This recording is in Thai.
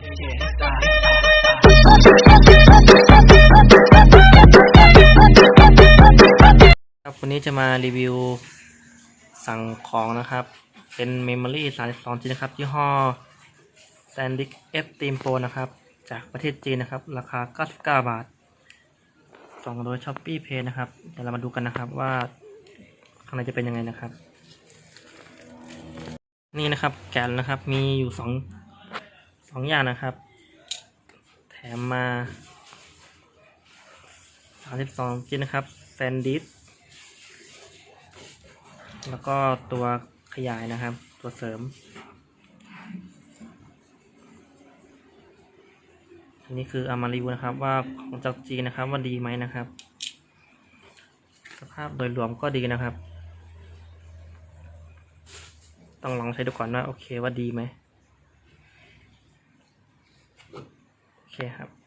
ครับวันนี้จะมารีวิวสั่งของนะครับ เป็นเมมโมรี่32 g นะครับยี่ห้อ SanDisk F Team Pro นะครับ จากประเทศจีนนะครับ ราคา 99 บาท ส่งโดย Shopee Pay นะครับ เดี๋ยวเรามาดูกันนะครับว่าข้างในจะเป็นยังไงนะครับ นี่นะครับแกนนะครับมีอยู่สอง สองอย่างนะครับ แถมมา32 g นนะครับ SanDisk แล้วก็ตัวขยายนะครับ ตัวเสริม อันนี้คือเอามารีวิวนะครับว่าของจากจีนนะครับว่าดีไหมนะครับ สภาพโดยรวมก็ดีนะครับ ต้องลองใช้ดูก่อนว่าโอเคว่าดีไหมโอเค ครับ